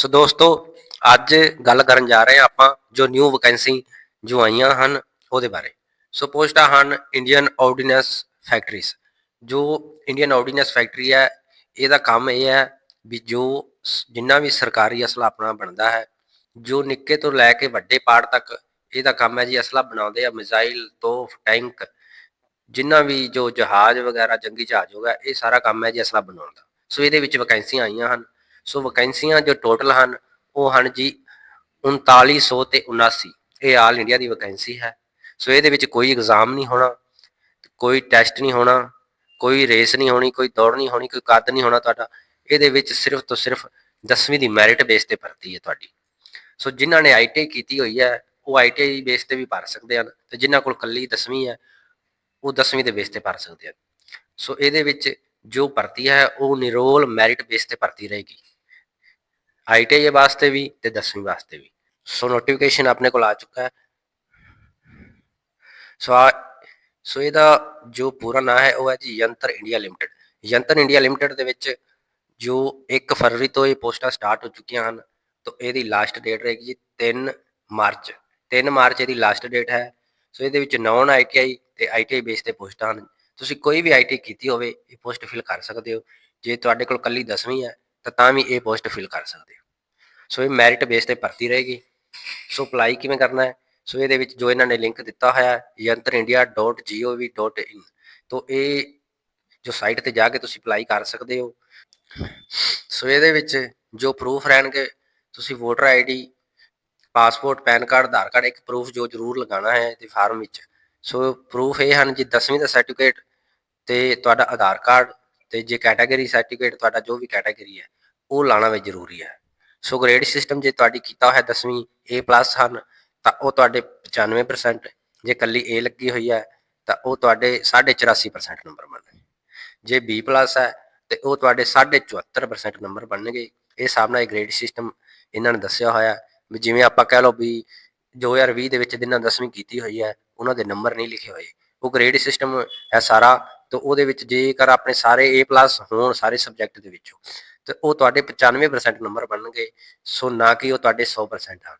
ਸੋ ਦੋਸਤੋ, ਅੱਜ ਗੱਲ ਕਰਨ ਜਾ ਰਹੇ ਹਾਂ ਆਪਾਂ ਜੋ ਨਿਊ ਵੈਕੈਂਸੀ ਜੋ ਆਈਆਂ ਹਨ ਉਹਦੇ ਬਾਰੇ। ਸੋ ਪੋਸਟਾਂ ਹਨ ਇੰਡੀਅਨ ਆਰਡੀਨੈਂਸ ਫੈਕਟਰੀਜ਼ ਜੋ ਇੰਡੀਅਨ ਆਰਡੀਨੈਂਸ ਫੈਕਟਰੀ ਹੈ, ਇਹਦਾ ਕੰਮ ਇਹ ਹੈ ਵੀ ਜੋ ਜਿੰਨਾ ਵੀ ਸਰਕਾਰੀ ਅਸਲਾ ਆਪਣਾ ਬਣਦਾ ਹੈ, ਜੋ ਨਿੱਕੇ ਤੋਂ ਲੈ ਕੇ ਵੱਡੇ ਪਾਰਟ ਤੱਕ ਇਹਦਾ ਕੰਮ ਹੈ ਜੀ ਅਸਲਾ ਬਣਾਉਂਦੇ ਆ ਮਿਜ਼ਾਈਲ ਤੋਫ ਟੈਂਕ, ਜਿੰਨਾ ਵੀ ਜੋ ਜਹਾਜ਼ ਵਗੈਰਾ, ਜੰਗੀ ਜਹਾਜ਼ ਹੋਗਾ ਇਹ ਸਾਰਾ ਕੰਮ ਹੈ ਜੀ ਅਸਲਾ ਬਣਾਉਣ ਦਾ। ਸੋ ਇਹਦੇ ਵਿੱਚ ਵੈਕੈਂਸੀਆਂ ਆਈਆਂ ਹਨ। ਸੋ ਵੈਕੈਂਸੀਆਂ ਜੋ ਟੋਟਲ ਹਨ, ਉਹ ਹਨ ਜੀ 3900 ਤੇ 79 ਇਹ ਆਲ ਇੰਡੀਆ ਦੀ ਵੈਕੈਂਸੀ ਹੈ। ਸੋ ਇਹਦੇ ਵਿੱਚ ਕੋਈ ਐਗਜ਼ਾਮ ਨਹੀਂ ਹੋਣਾ, ਕੋਈ ਟੈਸਟ ਨਹੀਂ ਹੋਣਾ, ਕੋਈ ਰੇਸ ਨਹੀਂ ਹੋਣੀ, ਕੋਈ ਦੌੜ ਨਹੀਂ ਹੋਣੀ, ਕੋਈ ਕੱਦ ਨਹੀਂ ਹੋਣਾ ਤੁਹਾਡਾ। ਇਹਦੇ ਵਿੱਚ ਸਿਰਫ ਤੋਂ ਸਿਰਫ 10ਵੀਂ ਦੀ ਮੈਰਿਟ ਬੇਸ ਤੇ ਭਰਤੀ ਹੈ ਤੁਹਾਡੀ। ਸੋ ਜਿਨ੍ਹਾਂ ਨੇ ਆਈਟੀ ਕੀਤੀ ਹੋਈ ਹੈ, ਉਹ ਆਈਟੀ ਬੇਸ ਤੇ ਵੀ ਭਰ ਸਕਦੇ ਹਨ ਤੇ ਜਿਨ੍ਹਾਂ ਕੋਲ ਕੱਲੀ 10ਵੀਂ ਹੈ, ਉਹ 10ਵੀਂ ਦੇ ਬੇਸ ਤੇ ਭਰ ਸਕਦੇ ਹਨ। ਸੋ ਇਹਦੇ ਵਿੱਚ ਜੋ ਭਰਤੀ ਹੈ, ਉਹ ਨਿਰੋਲ ਮੈਰਿਟ ਬੇਸ ਤੇ ਭਰਤੀ ਰਹੇਗੀ। ਆਈਟੀਆਈ ਵਾਸਤੇ ਵੀ ਤੇ 10ਵੀਂ ਵਾਸਤੇ ਵੀ। ਸੋ ਨੋਟੀਫਿਕੇਸ਼ਨ ਆਪਣੇ ਕੋਲ ਆ ਚੁੱਕਾ ਹੈ। ਸੋ ਆ ਸੋ ਇਹਦਾ ਜੋ ਪੂਰਾ ਨਾਮ ਹੈ ਉਹ ਹੈ ਜੀ Yantra India Limited. Yantra India Limited ਦੇ ਵਿੱਚ ਜੋ 1 ਫਰਵਰੀ ਤੋਂ ਇਹ ਪੋਸਟਾਂ ਸਟਾਰਟ ਹੋ ਚੁੱਕੀਆਂ ਹਨ, ਤਾਂ ਇਹਦੀ ਲਾਸਟ ਡੇਟ ਰਹੇਗੀ ਜੀ 3 ਮਾਰਚ। 3 ਮਾਰਚ ਇਹਦੀ ਲਾਸਟ ਡੇਟ ਹੈ। ਸੋ ਇਹਦੇ ਵਿੱਚ ਨੌਨ ਆਈਟੀਆਈ ਤੇ ਆਈਟੀਆਈ ਬੇਸ ਤੇ ਪੋਸਟਾਂ ਹਨ। ਤੁਸੀਂ ਕੋਈ ਵੀ ਆਈਟੀ ਕੀਤੀ ਹੋਵੇ, ਇਹ ਪੋਸਟ ਫਿਲ ਕਰ ਸਕਦੇ ਹੋ। ਜੇ ਤੁਹਾਡੇ ਕੋਲ ਕੱਲੀ 10ਵੀਂ ਹੈ ਤਾਂ ਤਾਂ ਵੀ ਇਹ ਪੋਸਟ ਫਿਲ ਕਰ ਸਕਦੇ ਹੋ। ਸੋ ਇਹ ਮੈਰਿਟ ਬੇਸ ਤੇ ਭਰਤੀ ਰਹੇਗੀ। ਸੋ ਅਪਲਾਈ ਕਿਵੇਂ ਕਰਨਾ ਹੈ? ਸੋ ਇਹਦੇ ਵਿੱਚ ਜੋ ਇਹਨਾਂ ਨੇ ਲਿੰਕ ਦਿੱਤਾ ਹੋਇਆ ਹੈ yantarindia.gov.in ਤੋਂ ਇਹ ਜੋ ਸਾਈਟ ਤੇ ਜਾ ਕੇ ਤੁਸੀਂ ਅਪਲਾਈ ਕਰ ਸਕਦੇ ਹੋ। ਸੋ ਇਹਦੇ ਵਿੱਚ ਜੋ ਪ੍ਰੂਫ ਰਹਿਣਗੇ, ਤੁਸੀਂ voter ID passport PAN card Aadhaar card ਇੱਕ ਪ੍ਰੂਫ ਜੋ ਜ਼ਰੂਰ ਲਗਾਉਣਾ ਹੈ ਤੇ ਫਾਰਮ ਵਿੱਚ। ਸੋ ਪ੍ਰੂਫ ਇਹ ਹਨ ਜੀ 10ਵੀਂ ਦਾ ਸਰਟੀਫਿਕੇਟ ਤੇ ਤੁਹਾਡਾ ਆਧਾਰ ਕਾਰਡ ਤੇ ਜੇ ਕੈਟਾਗਰੀ ਸਰਟੀਫਿਕੇਟ ਤੁਹਾਡਾ ਜੋ ਵੀ ਕੈਟਾਗਰੀ ਹੈ, ਉਹ ਲਾਣਾ ਵੀ ਜ਼ਰੂਰੀ ਹੈ। ਸੋ ਗ੍ਰੇਡ ਸਿਸਟਮ ਜੇ ਤੁਹਾਡੀ ਕੀਤਾ ਹੋਇਆ 10ਵੀਂ A+ ਹਨ, ਤਾਂ ਉਹ ਤੁਹਾਡੇ 95% ਜੇ ਕੱਲੀ A ਲੱਗੀ ਹੋਈ ਹੈ, ਤਾਂ ਉਹ ਤੁਹਾਡੇ 84% ਨੰਬਰ ਬਣਨਗੇ। ਜੇ B+ ਹੈ, ਤੇ ਉਹ ਤੁਹਾਡੇ 74% ਨੰਬਰ ਬਣਨਗੇ। ਇਹ ਹਿਸਾਬ ਨਾਲ ਇਹ ਗ੍ਰੇਡ ਸਿਸਟਮ ਇਹਨਾਂ ਨੇ ਦੱਸਿਆ ਹੋਇਆ ਵੀ ਜਿਵੇਂ ਆਪਾਂ ਕਹਿ ਲਓ ਵੀ 2020 ਦੇ ਵਿੱਚ ਜਿਨ੍ਹਾਂ 10ਵੀਂ ਕੀਤੀ ਹੋਈ ਹੈ, ਉਹਨਾਂ ਦੇ ਨੰਬਰ ਨਹੀਂ ਲਿਖੇ ਹੋਏ। ਉਹ ਗ੍ਰੇਡ ਸਿਸਟਮ ਹੈ ਸਾਰਾ ਤਾਂ ਉਹਦੇ ਵਿੱਚ ਜੇਕਰ ਆਪਣੇ ਸਾਰੇ A+ ਹੋਣ ਸਾਰੇ ਸਬਜੈਕਟ ਦੇ ਵਿੱਚੋਂ, ਤੇ ਉਹ ਤੁਹਾਡੇ 95% ਨੰਬਰ ਬਣਨਗੇ, ਸੋ ਨਾ ਕਿ ਉਹ ਤੁਹਾਡੇ 100% ਹਨ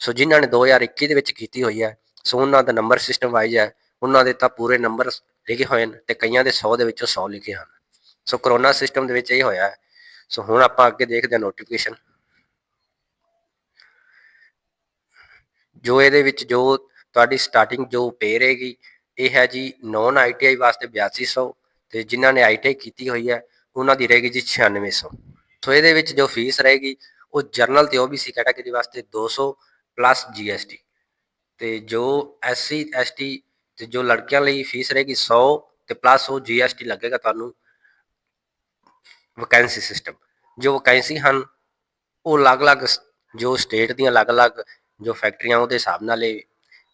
ਸੋ ਜਿਨ੍ਹਾਂ ਨੇ 2021 ਦੇ ਵਿੱਚ ਕੀਤੀ ਹੋਈ ਹੈ, ਸੋ ਉਹਨਾਂ ਦਾ ਨੰਬਰ ਸਿਸਟਮ ਵਾਈਜ਼ ਹੈ, ਉਹਨਾਂ ਦੇ ਤਾਂ ਪੂਰੇ ਨੰਬਰ ਲਿਖੇ ਹੋਏ ਨੇ ਤੇ ਕਈਆਂ ਦੇ 100 ਦੇ ਵਿੱਚੋਂ 100 ਲਿਖੇ ਹਨ। ਸੋ ਕਰੋਨਾ ਸਿਸਟਮ ਦੇ ਵਿੱਚ ਇਹ ਹੋਇਆ ਹੈ। ਸੋ ਹੁਣ ਆਪਾਂ ਅੱਗੇ ਦੇਖਦੇ ਹਾਂ ਨੋਟੀਫਿਕੇਸ਼ਨ ਜੋ ਇਹਦੇ ਵਿੱਚ ਜੋ ਤੁਹਾਡੀ ਸਟਾਰਟਿੰਗ ਜੋ ਪੇ ਰਹੇਗੀ ਇਹ ਹੈ ਜੀ ਨੌਨ ਆਈਟੀਆਈ ਵਾਸਤੇ 8200 ਤੇ ਜਿਨ੍ਹਾਂ ਨੇ ਆਈਟੀਆਈ ਕੀਤੀ ਹੋਈ ਹੈ, ਉਹਨਾਂ ਦੀ ਰਹੇਗੀ ਜੀ 9600 ਸੋ। ਇਹਦੇ ਵਿੱਚ ਜੋ ਫੀਸ ਰਹੇਗੀ, ਉਹ ਜਰਨਲ ਤੇ ਓਬੀਸੀ ਕੈਟਾਗਰੀ ਵਾਸਤੇ 200 ਪਲੱਸ ਜੀਐਸਟੀ ਤੇ ਜੋ ਐਸਸੀ ਐਸਟੀ ਤੇ ਜੋ ਲੜਕਿਆਂ ਲਈ ਫੀਸ ਰਹੇਗੀ 100 ਤੇ ਪਲੱਸ ਉਹ ਜੀਐਸਟੀ ਲੱਗੇਗਾ ਤੁਹਾਨੂੰ ਵੈਕੈਂਸੀ ਸਿਸਟਮ ਜੋ ਵੈਕੈਂਸੀ ਹਨ, ਉਹ ਅਲੱਗ-ਅਲੱਗ ਸ- ਜੋ ਸਟੇਟ ਦੀਆਂ ਅਲੱਗ-ਅਲੱਗ ਜੋ ਫੈਕਟਰੀਆਂ ਉਹਦੇ ਹਿਸਾਬ ਨਾਲ ਇਹ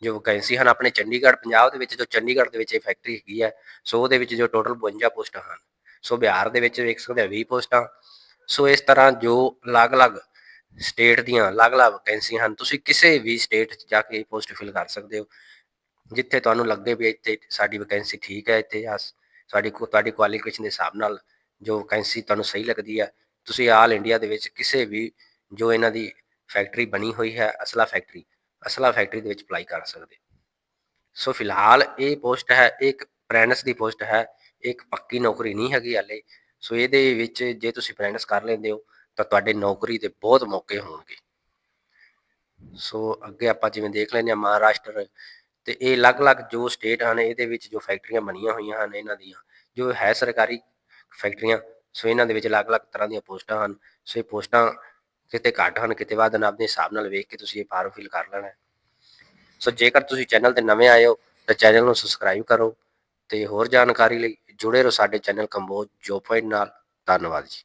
ਜੋ ਵੈਕੈਂਸੀ ਹਨ ਆਪਣੇ ਚੰਡੀਗੜ੍ਹ, ਪੰਜਾਬ ਦੇ ਵਿੱਚ ਜੋ ਚੰਡੀਗੜ੍ਹ ਦੇ ਵਿੱਚ ਇਹ ਫੈਕਟਰੀ ਹੈਗੀ ਹੈ ਸੋ ਉਹਦੇ ਵਿੱਚ ਜੋ ਟੋਟਲ 52 ਪੋਸਟਾਂ ਹਨ। ਸੋ ਬਿਹਾਰ ਦੇ ਵਿੱਚ ਵੇਖ ਸਕਦੇ ਹੋ 20 ਪੋਸਟਾਂ। ਸੋ ਇਸ ਤਰ੍ਹਾਂ ਜੋ ਅਲੱਗ-ਅਲੱਗ ਸਟੇਟ ਦੀਆਂ ਅਲੱਗ-ਅਲੱਗ ਵੈਕੈਂਸੀਆਂ ਹਨ, ਤੁਸੀਂ ਕਿਸੇ ਵੀ ਸਟੇਟ 'ਚ ਜਾ ਕੇ ਪੋਸਟ ਫਿਲ ਕਰ ਸਕਦੇ ਹੋ। ਜਿੱਥੇ ਤੁਹਾਨੂੰ ਲੱਗੇ ਵੀ ਇੱਥੇ ਸਾਡੀ ਵੈਕੈਂਸੀ ਠੀਕ ਹੈ, ਇੱਥੇ ਆ ਸਾਡੀ ਕੋ- ਤੁਹਾਡੀ ਕੁਆਲੀਫਿਕੇਸ਼ਨ ਦੇ ਹਿਸਾਬ ਨਾਲ ਜੋ ਵੈਕੈਂਸੀ ਤੁਹਾਨੂੰ ਸਹੀ ਲੱਗਦੀ ਹੈ ਤੁਸੀਂ ਆਲ ਇੰਡੀਆ ਦੇ ਵਿੱਚ ਕਿਸੇ ਵੀ ਜੋ ਇਹਨਾਂ ਦੀ ਫੈਕਟਰੀ ਬਣੀ ਹੋਈ ਹੈ, ਅਸਲਾ ਫੈਕਟਰੀ ਅਸਲਾ ਫੈਕਟਰੀ ਦੇ ਵਿੱਚ ਅਪਲਾਈ ਕਰ ਸਕਦੇ। ਸੋ ਫਿਲਹਾਲ ਇਹ ਪੋਸਟ ਹੈ, ਇਹ ਇੱਕ ਅਪ੍ਰੈਂਟਿਸ ਦੀ ਪੋਸਟ ਹੈ, ਇਹ ਇੱਕ ਪੱਕੀ ਨੌਕਰੀ ਨਹੀਂ ਹੈਗੀ ਹਾਲੇ। ਸੋ ਇਹਦੇ ਵਿੱਚ ਜੇ ਤੁਸੀਂ ਅਪ੍ਰੈਂਟਿਸ ਕਰ ਲੈਂਦੇ ਹੋ, ਤਾਂ ਤੁਹਾਡੇ ਨੌਕਰੀ ਦੇ ਬਹੁਤ ਮੌਕੇ ਹੋਣਗੇ। ਸੋ ਅੱਗੇ ਆਪਾਂ ਜਿਵੇਂ ਦੇਖ ਲੈਂਦੇ ਹਾਂ ਮਹਾਰਾਸ਼ਟਰ ਤੇ ਇਹ ਅਲੱਗ-ਅਲੱਗ ਜੋ ਸਟੇਟ ਹਨ, ਇਹਦੇ ਵਿੱਚ ਜੋ ਫੈਕਟਰੀਆਂ ਬਣੀਆਂ ਹੋਈਆਂ ਹਨ, ਇਹਨਾਂ ਦੀਆਂ, ਜੋ ਹੈ ਸਰਕਾਰੀ ਫੈਕਟਰੀਆਂ ਸੋ ਇਹਨਾਂ ਦੇ ਵਿੱਚ ਅਲੱਗ-ਅਲੱਗ ਤਰ੍ਹਾਂ ਦੀਆਂ ਪੋਸਟਾਂ ਹਨ। ਸੋ ਇਹ ਪੋਸਟਾਂ ਕਿਤੇ ਘੱਟ ਹਨ, ਕਿਤੇ ਵੱਧ ਹਨ ਆਪਣੇ ਹਿਸਾਬ ਨਾਲ ਵੇਖ ਕੇ ਤੁਸੀਂ ਇਹ ਫਾਰਮ ਫਿਲ ਕਰ ਲੈਣਾ ਸੋ ਜੇਕਰ ਤੁਸੀਂ ਚੈਨਲ ਤੇ ਨਵੇਂ ਆਏ ਹੋ, ਤਾਂ ਚੈਨਲ ਨੂੰ ਸਬਸਕ੍ਰਾਈਬ ਕਰੋ ਤੇ ਹੋਰ ਜਾਣਕਾਰੀ ਲਈ ਜੁੜੇ ਰਹੋ ਸਾਡੇ ਚੈਨਲ ਕੰਬੋਜ ਜੋ ਪੁਆਇੰਟ ਨਾਲ। ਧੰਨਵਾਦ ਜੀ।